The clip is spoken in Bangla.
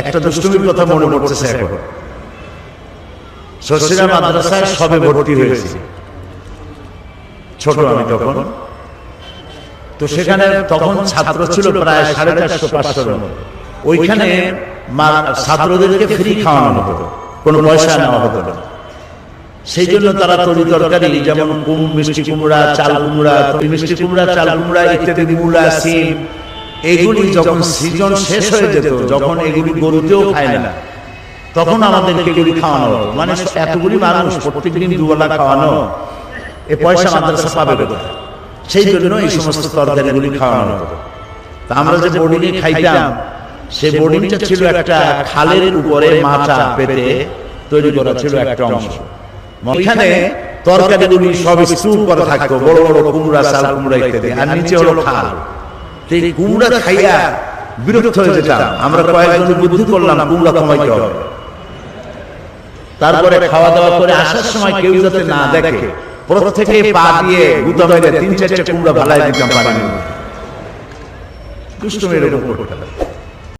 একটা দুষ্টুমির কথা মনে পড়তেছে এখন। শশীরা মাদ্রাসায় সবে ভর্তি হয়েছি। ছোট আমি তখন। তো সেখানে তখন ছাত্র ছিল প্রায় সাড়ে চারশো, পাঁচশোর ওইখানে ছাত্রদেরকে ফ্রি খাওয়ানো হতো। কোনো পয়সা নেওয়া হতো না। সেই জন্য তারা তরি তরকারি যেমন কুম, মিষ্টি কুমড়া, চাল কুমড়া মিষ্টি কুমড়া, চাল কুমড়া, ইত্যাদি, মূলা, সিম এগুলি যখন সিজন শেষ হয়ে যেত যখন এগুলি গরুতেও খায় না তখন আমাদেরকে এগুলি খাওয়ানো হতো মানে এতগুলি মানুষ প্রত্যেকদিন দুবেলা খাওয়ানো এ পয়সা মাদ্রাসা পাবে কোথায়? সেই জন্য এই সমস্ত তরকারিগুলি খাওয়ানো হতো। তা আমরা যে বোর্ডিংয়ে খাইতাম সেই বোর্ডিংটা ছিল একটা খালের উপরে মাচা পেতে তৈরি করা ছিল একটা অংশ। এখানে তরকারিগুলি সব স্তূপ করা থাকতো বড় বড় কুমড়া চাল কুমড়া ইত্যাদি আর নিচে হলো খাল কুমড়া খাইয়া বিরক্ত হয়ে যেতাম। আমরা কয়েকজন বুদ্ধি করলাম কুমড়া কমাইতে হবে। তারপরে খাওয়া দাওয়া করে আসার সময় কেউ যাতে না দেখে প্রত্যেকে পা দিয়ে গুতা মেরে তিন চারটে কুমড়া ভালাই দিতাম পানি দুষ্টু মেয়ের উপর করতাম